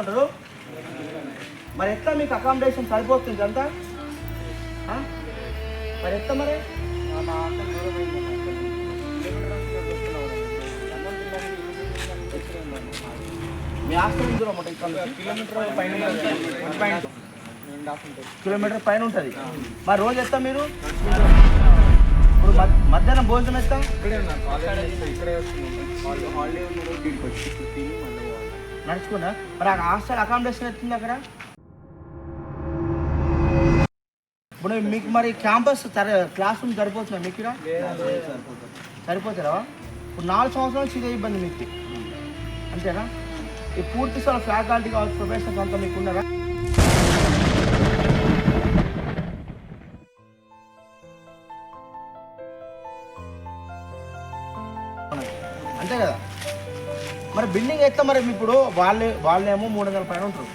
అంటారు? మరి ఎట్లా మీకు అకామిడేషన్ సరిపోతుంది అంతా? మరి ఎట్లా మరి? మీ ఆస్తి దూరం ఉంటుంది కిలోమీటర్ పైన కిలోమీటర్ పైన ఉంటుంది. మరి రోజు ఎత్తా మీరు? ఇప్పుడు మధ్యాహ్నం భోజనం ఎత్తాం? ఇక్కడే ఉన్నాను హాలిడే నడుచుకున్నా. మరి ఆ హాస్టల్ అకామిడేషన్ ఎత్తుంది అక్కడ? ఇప్పుడు మీకు మరి క్యాంపస్ క్లాస్ రూమ్ సరిపోతుందా మీకు సరిపోతారా ఇప్పుడు నాలుగు సంవత్సరాల ఇదే ఇబ్బంది మీకు. అంతేనా? ఈ పూర్తి స్థలం ఫ్యాకల్టీ కావచ్చు ప్రొఫెషనల్స్ అంతా మీకు ఉన్నారా? మరి బిల్డింగ్ ఎట్లా మరి ఇప్పుడు? వాళ్ళే వాళ్ళేమో మూడు వందల పైన ఉంటారు.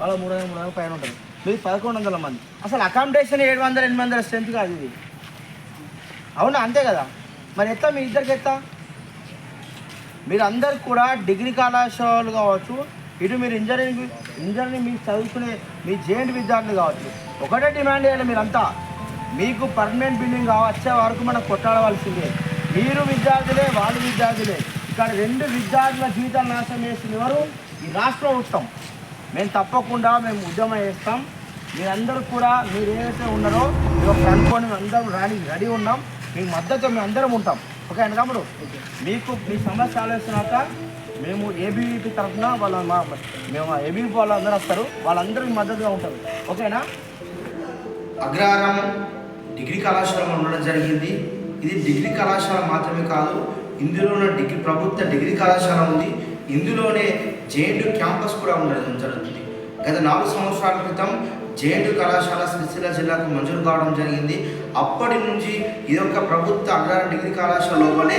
వాళ్ళ మూడు వందల మూడు వందల పైన ఉంటారు. మీరు పదకొండు వందల మంది. అసలు అకామిడేషన్ ఏడు వందల ఎనిమిది వందల స్ట్రెంత్ కాదు ఇది. అవునా? అంతే కదా? మరి ఎట్లా మీ ఇద్దరికి ఎట్లా? మీరు కూడా డిగ్రీ కళాశాలలు కావచ్చు ఇటు మీరు ఇంజనీరింగ్ ఇంజనీరింగ్ మీరు చదువుకునే మీ జేఎంట్ విద్యార్థులు కావచ్చు ఒకటే డిమాండ్ చేయాలి మీరంతా. మీకు పర్మనెంట్ బిల్డింగ్ వచ్చే వరకు మనం కొట్టాడవలసిందే మీరు విద్యార్థులే వాళ్ళు విద్యార్థులే. ఇక్కడ రెండు విద్యార్థుల జీవితాలు నాశనం చేసిన ఎవరు? ఈ రాష్ట్ర ప్రభుత్వం. మేము తప్పకుండా మేము ఉద్యమం చేస్తాం. మీరందరూ కూడా మీరు ఏదైతే ఉన్నారో మీరు కనుక్కొని అనుకోని మేము అందరం రాని రెడీ ఉన్నాం. మీ మద్దతు మేము అందరం ఉంటాం. ఓకే అండి తమ్ముడు మీకు మీ సమస్య ఆలోచనాక మేము ఏబీవీపీ తరఫున వాళ్ళ మా మేము ఏబీవీపీ వాళ్ళందరూ వస్తారు. వాళ్ళందరూ మీ మద్దతుగా ఉంటారు. ఓకేనా? అగ్రహారం డిగ్రీ కళాశాల ఉండడం జరిగింది. ఇది డిగ్రీ కళాశాల మాత్రమే కాదు ఇందులోనే డిగ్రీ ప్రభుత్వ డిగ్రీ కళాశాల ఉంది. ఇందులోనే జేఎన్టీ క్యాంపస్ కూడా ఉండడం జరుగుతుంది. గత నాలుగు సంవత్సరాల క్రితం జేఎన్టీ కళాశాల సిరిసిల్ల జిల్లాకు మంజూరు కావడం జరిగింది. అప్పటి నుంచి ఇది ఒక ప్రభుత్వ అగ్రహారం డిగ్రీ కళాశాల లోపలే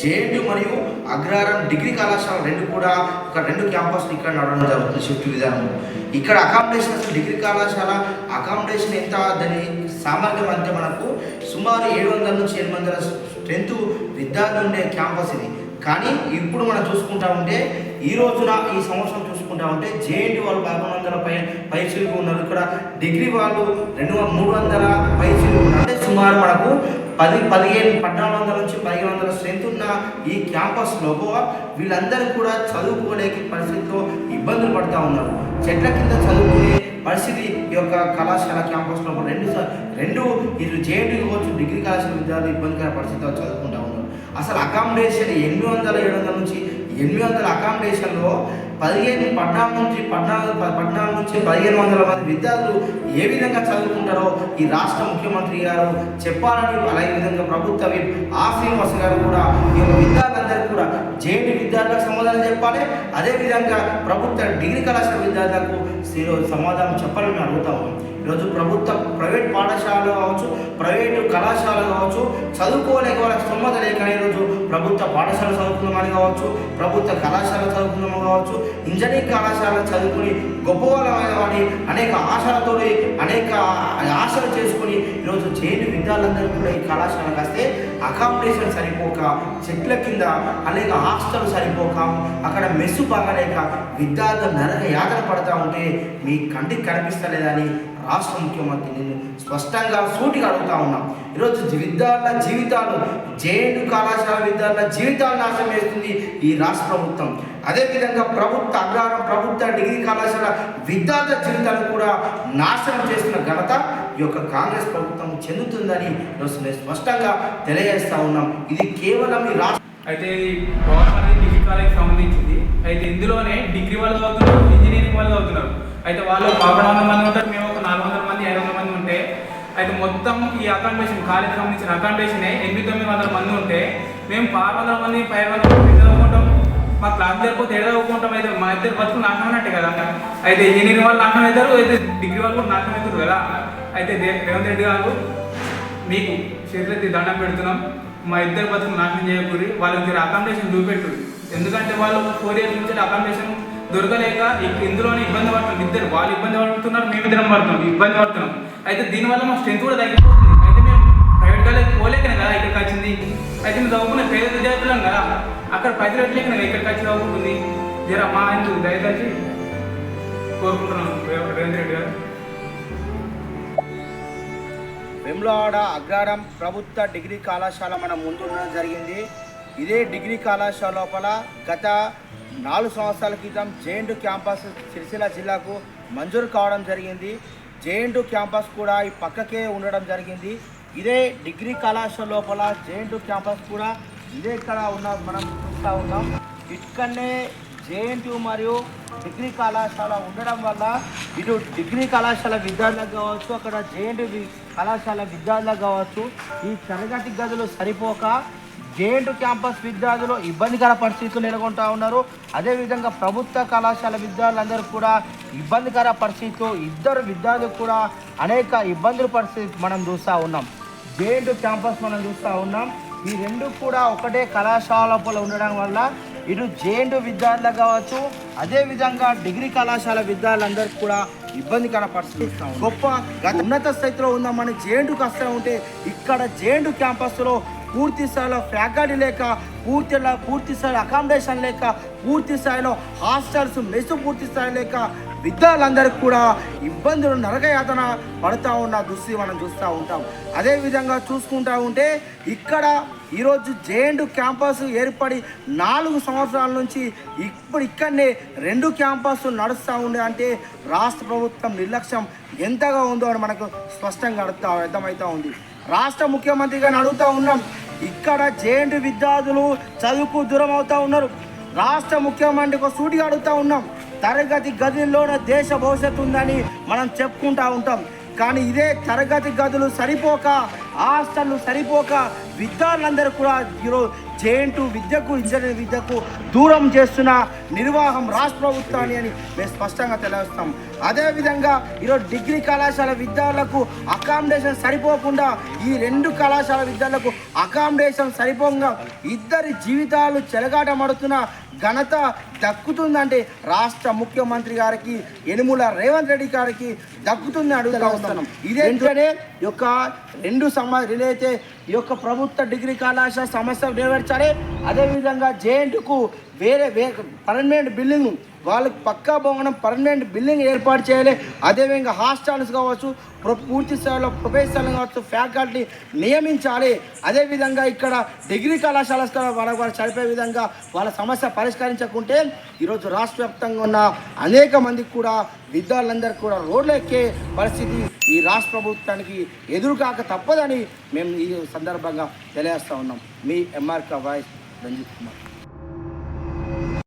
జేఎన్టీ మరియు అగ్రహారం డిగ్రీ కళాశాల రెండు కూడా ఇక్కడ రెండు క్యాంపస్లు ఇక్కడ నడవడం జరుగుతుంది. షిఫ్ట్ విధానం. ఇక్కడ అకామిడేషన్ డిగ్రీ కళాశాల అకామిడేషన్ ఎంత దాని సామర్థ్యం అంటే మనకు సుమారు ఏడు వందల నుంచి ఎనిమిది వందల స్ట్రెంత్ విద్యార్థులు ఉండే క్యాంపస్ ఇది. కానీ ఇప్పుడు మనం చూసుకుంటా ఉంటే ఈ రోజున ఈ సంవత్సరం చూసుకుంటా ఉంటే జేఎన్టీ వాళ్ళు పదకొండు వందల పై పైసలు ఉన్నారు. ఇక్కడ డిగ్రీ వాళ్ళు రెండు వం- మూడు వందల పైసలు ఉన్నారు. అంటే సుమారు మనకు పది పదిహేను పద్నాలుగు వందల నుంచి పదిహేను వందల స్ట్రెంత్ ఉన్న ఈ క్యాంపస్ లోపల వీళ్ళందరూ కూడా చదువుకోలేక పరిస్థితిలో ఇబ్బందులు పడుతూ ఉన్నారు. చెట్ల కింద చదువుకునే పరిస్థితి ఈ యొక్క కళాశాల క్యాంపస్లో రెండు రెండు ఇటు జేఎన్టీ కావచ్చు డిగ్రీ కళాశాల విద్యార్థులు ఇబ్బందికర పరిస్థితిలో చదువుకుంటా ఉన్నారు. అసలు అకామిడేషన్ ఎనిమిది వందల ఏడు వందల నుంచి ఎనిమిది వందల అకామిడేషన్లో పదిహేను పద్నాలుగు నుంచి పద్నాలుగు ప- పద్నాలుగు నుంచి పదిహేను వందల మంది విద్యార్థులు ఏ విధంగా చదువుకుంటారో ఈ రాష్ట్ర ముఖ్యమంత్రి గారు చెప్పాలని అలాగే విధంగా ప్రభుత్వ ఆ శ్రీనివాస్ గారు కూడా ఈ యొక్క విద్యార్థులందరికీ కూడా జేఎన్టీ విద్యార్థులకు సమాధానం చెప్పాలి. అదేవిధంగా ప్రభుత్వ డిగ్రీ కళాశాల విద్యార్థులకు ఈరోజు సమాధానం చెప్పాలని మేము అడుగుతాము ఈరోజు ప్రభుత్వ ప్రైవేట్ పాఠశాలలు కావచ్చు ప్రైవేటు కళాశాలలు కావచ్చు చదువుకోలేక వాళ్ళకి స్తోమత లేక ఈరోజు ప్రభుత్వ పాఠశాల చదువుకుందామని కావచ్చు ప్రభుత్వ కళాశాల చదువుకుందామని కావచ్చు ఇంజనీరింగ్ కళాశాల చదువుకుని గొప్ప వాడి అనేక ఆశలతో అనేక ఆశలు చేసుకుని ఈరోజు చేయని విద్యార్థులందరూ కూడా ఈ కళాశాలకు వస్తే అకామిడేషన్ సరిపోక చెట్ల కింద అనేక హాస్టల్ సరిపోక అక్కడ మెస్సు బాగలేక విద్యార్థులు నరక యాతన పడతా ఉంటే మీ కంటికి కనిపిస్తలేదని రాష్ట్ర ముఖ్యమంత్రి నేను స్పష్టంగా సూటిగా అడుగుతా ఉన్నాం. ఈరోజు విద్యార్థుల జీవితాలు జేఎన్యూ కళాశాల విద్యార్థుల జీవితాలు నాశనం చేస్తుంది ఈ రాష్ట్ర ప్రభుత్వం. అదేవిధంగా ప్రభుత్వ అగ్రహారం ప్రభుత్వ డిగ్రీ కళాశాల విద్యార్థుల జీవితాలను కూడా నాశనం చేస్తున్న ఘనత ఈ యొక్క కాంగ్రెస్ ప్రభుత్వం చెందుతుందని ఈరోజు నేను స్పష్టంగా తెలియజేస్తా ఉన్నాం. ఇది కేవలం ఈ రాష్ట్ర అయితే ఇది గవర్నమెంట్ డిగ్రీ కాలేజ్కి సంబంధించింది. అయితే ఇందులోనే డిగ్రీ వాళ్ళు చదువుతున్నారు ఇంజనీరింగ్ వాళ్ళు చదువుతున్నారు. అయితే వాళ్ళు పదకొండు వందల మంది ఉంటారు మేము ఒక నాలుగు వందల మంది ఐదు వందల మంది ఉంటే అయితే మొత్తం ఈ అకామిడేషన్ కాలేజ్ సంబంధించిన అకామిడేషన్ ఎనిమిది తొమ్మిది వందల మంది ఉంటే మేము ఆరు వందల మంది ఫైవ్ వందల మంది చదువుకుంటాం. మా క్లాస్ లేకపోతే ఏదో చదువుకుంటాం అయితే మా ఇద్దరు బతుకు నాశనం అన్నట్టే కదా అయితే ఇంజనీరింగ్ వాళ్ళు నాశనం అవుతారు అయితే డిగ్రీ వాళ్ళు కూడా నాశనం అవుతారు కదా అయితే రేవంత్ రెడ్డి గారు మీకు చేతులెత్తి దండం పెడుతున్నాం. మా ఇద్దరు బతుకు నాశనం చేయకూరి వాళ్ళకి మీరు అకామిడేషన్ చూపెట్టు. ఎందుకంటే వాళ్ళు ఫోర్ ఇయర్స్ నుంచి అకామిడేషన్ దొరకలేక ఇందులోనే ఇబ్బంది పడుతుంది ఇద్దరు వాళ్ళు ఇబ్బంది పడుతున్నారు మేము ఇద్దరం పడుతున్నాం ఇబ్బంది పడుతున్నాం. అయితే దీనివల్ల మా స్ట్రెంత్ కూడా తగ్గిపోతుంది. అయితే మేము ప్రైవేట్ కాలేజ్ పోలేకనే కదా ఇక్కడికి వచ్చింది. అయితే మేము చదువుకునే పేద విద్యార్థులం కదా. అక్కడ పది రెట్లేకనే కదా ఇక్కడికి వచ్చి చదువుకుంటుంది. జర మా ఇంటి దయచేసి కోరుకుంటున్నాను. రేవంత్ రెడ్డి గారు. వెమ్లవాడ అగ్రారం ప్రభుత్వ డిగ్రీ కళాశాల మన ముందు ఉండడం జరిగింది. ఇదే డిగ్రీ కళాశాల లోపల గత నాలుగు సంవత్సరాల క్రితం జేఎన్టు క్యాంపస్ సిరిసిల్ల జిల్లాకు మంజూరు కావడం జరిగింది. జేఎన్టు క్యాంపస్ కూడా ఈ పక్కకే ఉండడం జరిగింది. ఇదే డిగ్రీ కళాశాల లోపల జేఎన్టు క్యాంపస్ కూడా ఇదే ఇక్కడ ఉన్న మనం చూస్తూ ఉన్నాం. ఇక్కడనే జేఎన్టీ మరియు డిగ్రీ కళాశాల ఉండడం వల్ల ఇటు డిగ్రీ కళాశాల విద్యార్థులకు కావచ్చు అక్కడ జేఎన్టీ కళాశాల విద్యార్థులకు కావచ్చు ఈ తరగతి గదులు సరిపోక జేఎన్టీ క్యాంపస్ విద్యార్థులు ఇబ్బందికర పరిస్థితులు నెలకొంటా ఉన్నారు. అదేవిధంగా ప్రభుత్వ కళాశాల విద్యార్థులందరూ కూడా ఇబ్బందికర పరిస్థితులు ఇద్దరు విద్యార్థులు కూడా అనేక ఇబ్బందుల పరిస్థితి మనం చూస్తూ ఉన్నాం. జేఎన్టీ క్యాంపస్ మనం చూస్తూ ఉన్నాం. ఈ రెండు కూడా ఒకటే కళాశాల లోపల ఉండడం వల్ల ఇటు జేఎన్యు విద్యార్థులకు కావచ్చు అదే విధంగా డిగ్రీ కళాశాల విద్యార్థులందరికీ కూడా ఇబ్బందికర పరిస్థితి గొప్ప ఉన్నత స్థితిలో ఉందామని జేఎన్టీకి వస్తూ ఉంటే ఇక్కడ జేఎన్టీ క్యాంపస్లో పూర్తి స్థాయిలో ఫ్యాకల్టీ లేక పూర్తి పూర్తి స్థాయిలో అకామిడేషన్ లేక పూర్తి స్థాయిలో హాస్టల్స్ మెస్ పూర్తి స్థాయి లేక విద్యార్థులందరికీ కూడా ఇబ్బందులు నరకయాతన పడుతూ ఉన్న దృష్టి మనం చూస్తూ ఉంటాం. అదేవిధంగా చూసుకుంటూ ఉంటే ఇక్కడ ఈరోజు జేఎండు క్యాంపస్ ఏర్పడి నాలుగు సంవత్సరాల నుంచి ఇప్పుడు ఇక్కడనే రెండు క్యాంపస్లు నడుస్తూ ఉండే అంటే రాష్ట్ర ప్రభుత్వం నిర్లక్ష్యం ఎంతగా ఉందో అని మనకు స్పష్టంగా అడుగుతా అర్థమవుతూ ఉంది. రాష్ట్ర ముఖ్యమంత్రిగా అడుగుతూ ఉన్నాం. ఇక్కడ జేఎండు విద్యార్థులు చదువుకు దూరం అవుతా ఉన్నారు. రాష్ట్ర ముఖ్యమంత్రికి ఒక సూటిగా ఉన్నాం. తరగతి గదుల్లోనే దేశ భవిష్యత్తు ఉందని మనం చెప్పుకుంటా ఉంటాం. కానీ ఇదే తరగతి గదులు సరిపోక హాస్టళ్ళు సరిపోక విద్యార్థులందరూ కూడా ఈరోజు జేఎన్టు విద్యకు ఇంజనీరింగ్ విద్యకు దూరం చేస్తున్న నిర్వాహం రాష్ట్ర ప్రభుత్వాన్ని అని మేము స్పష్టంగా తెలియస్తాం అదేవిధంగా ఈరోజు డిగ్రీ కళాశాల విద్యార్థులకు అకామిడేషన్ సరిపోకుండా ఈ రెండు కళాశాల విద్యార్థులకు అకామిడేషన్ సరిపోగా ఇద్దరి జీవితాలు చెలగాటమడుతున్న ఘనత దక్కుతుందంటే రాష్ట్ర ముఖ్యమంత్రి గారికి యనుమల రేవంత్ రెడ్డి గారికి దక్కుతుంది అడుగుతా ఉన్నాం. ఇదేంటనే యొక్క రెండు సమ ఈ యొక్క ప్రభుత్వ డిగ్రీ కళాశాల సమస్య నెరవేర్చాలి అదేవిధంగా జేఎన్టీకు వేరే వే పర్మనెంట్ బిల్డింగ్ వాళ్ళకి పక్కా భవనం పర్మనెంట్ బిల్డింగ్ ఏర్పాటు చేయాలి అదేవిధంగా హాస్టల్స్ కావచ్చు పూర్తి స్థాయిలో ప్రొఫెసర్లు కావచ్చు ఫ్యాకల్టీ నియమించాలి. అదేవిధంగా ఇక్కడ డిగ్రీ కళాశాల వాళ్ళ వారు చనిపోయే విధంగా వాళ్ళ సమస్య పరిష్కరించకుంటే ఈరోజు రాష్ట్ర వ్యాప్తంగా ఉన్న అనేక మందికి కూడా విద్యార్థులందరికీ కూడా రోడ్లు ఎక్కే పరిస్థితి ఈ రాష్ట్ర ప్రభుత్వానికి ఎదురుకాక తప్పదని మేము ఈ సందర్భంగా తెలియజేస్తా ఉన్నాం. మీ ఎంఆర్క వాయిస్ రంజిత్ కుమార్.